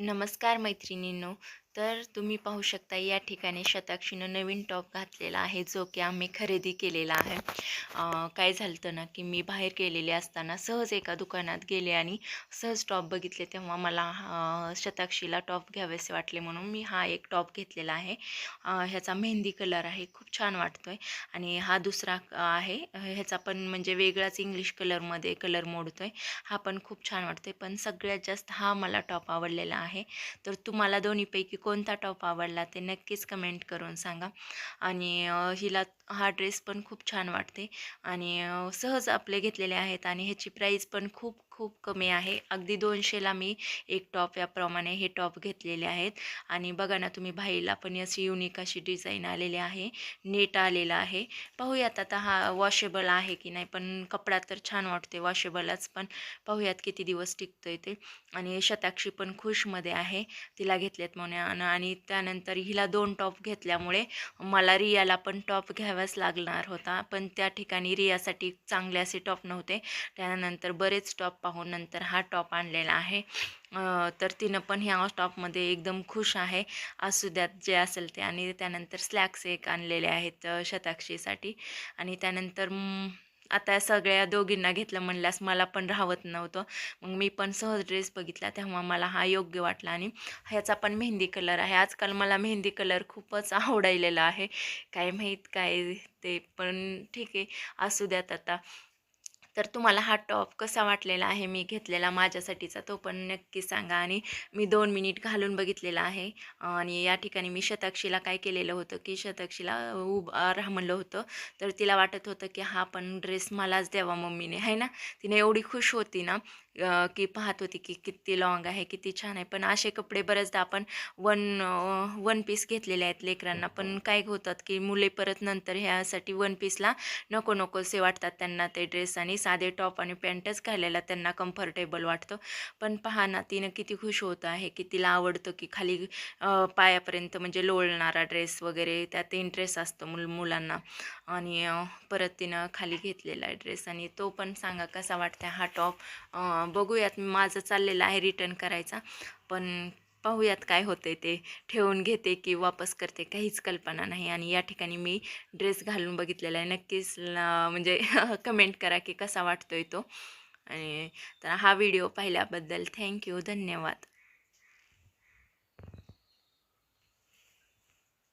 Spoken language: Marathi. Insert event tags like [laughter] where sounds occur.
नमस्कार मैत्रिणींनो. तर तुम्ही पाहू शकता या ठिकाणी शताक्षीनं नवीन टॉप घातलेला आहे जो की आम्ही खरेदी केलेला आहे. काय झालं ना की मी बाहेर गेलेले असताना सहज एका दुकानात गेले आणि सहज टॉप बघितले तेव्हा मला शताक्षीला टॉप घ्यावेसे वाटले म्हणून मी हा एक टॉप घेतलेला आहे. ह्याचा मेहंदी कलर आहे खूप छान वाटतोय. आणि हा दुसरा आहे ह्याचा पण म्हणजे वेगळाच इंग्लिश कलरमध्ये कलर मोडतोय. हा पण खूप छान वाटतोय पण सगळ्यात जास्त हा मला टॉप आवडलेला आहे. तर तुम्हाला दोन्हीपैकी कोणता टॉप आवडला ते नक्कीच कमेंट करून सांगा. आणि हिला हा ड्रेस पण खूप छान वाटते. आणि सहज आपले घेतलेले आहेत आणि ह्याची प्राईस पण खूप खूप कमी आहे. अगदी दोनशेला मी एक टॉप याप्रमाणे हे टॉप घेतलेले आहेत. आणि बघा ना तुम्ही भाईला पण अशी युनिक अशी डिझाईन आलेली आहे. नेट आलेला आहे. पाहूयात आता हा वॉशेबल आहे की नाही पण कपडा तर छान वाटते वॉशेबलच पण पाहूयात किती दिवस टिकतोय ते. आणि शताक्षी पण खुशमध्ये आहे. तिला घेतलेत म्हणून आणि त्यानंतर हिला दोन टॉप घेतल्यामुळे मला रियाला पण टॉप घ्यावाच लागणार होता. पण त्या ठिकाणी रियासाठी चांगले असे टॉप नव्हते. त्यानंतर बरेच टॉप पाहून नंतर हा टॉप आणलेला आहे. तर तिनं पण ह्या टॉपमध्ये एकदम खुश आहे. असू द्यात जे असेल ते. आणि त्यानंतर स्लॅक्स एक आणलेले आहेत शताक्षीसाठी. आणि त्यानंतर आता सगळ्या दोघींना घेतलं म्हणल्यास मला पण राहत नव्हतं. मग मी पण सहज ड्रेस बघितला तेव्हा मला हा योग्य वाटला आणि ह्याचा पण मेहंदी कलर आहे. आजकाल मला मेहंदी कलर खूपच आवडायलेला आहे. काय माहीत काय ते पण ठीक आहे. असू द्यात आता. तर तुम्हाला हा टॉप कसा वाटलेला आहे मी घेतलेला माझ्यासाठीचा तो पण नक्की सांगा. आणि मी दोन मिनिट घालून बघितलेला आहे. आणि या ठिकाणी मी शताक्षीला काय केलेलं होतं की शतक्षीला उभं म्हणलं होतं. तर तिला वाटत होतं की हा पण ड्रेस मलाच द्यावा मम्मीने आहे ना? तिने एवढी खुश होती ना. की पाहत होती की किती लॉंग आहे किती छान आहे. पण असे कपडे बऱ्याचदा आपण वन वन पीस घेतलेले आहेत लेकरांना. पण काय होतात की मुले परत नंतर ह्यासाठी वन पीसला नको नकोसे वाटतात. त्यांना ते ड्रेस आणि साधे टॉप आणि पॅन्टच घालायला त्यांना कम्फर्टेबल वाटतं. पण पहा ना तिनं किती खुश होत आहे की तिला आवडतं की खाली पायापर्यंत म्हणजे लोळणारा ड्रेस वगैरे त्यात इंटरेस्ट असतो मुल मुलांना. आणि परत तिनं खाली घेतलेला आहे ड्रेस आणि तो पण सांगा कसा वाटतं हा टॉप बघूयात माझं चाललेलं आहे रिटर्न करायचा. पण पाहूयात काय होते ते. ठेवून घेते की वापस करते काहीच कल्पना नाही. आणि या ठिकाणी मी ड्रेस घालून बघितलेला आहे. नक्कीच म्हणजे [laughs] कमेंट करा की कसा वाटतोय तो. आणि तर हा व्हिडिओ पाहिल्याबद्दल थँक्यू धन्यवाद.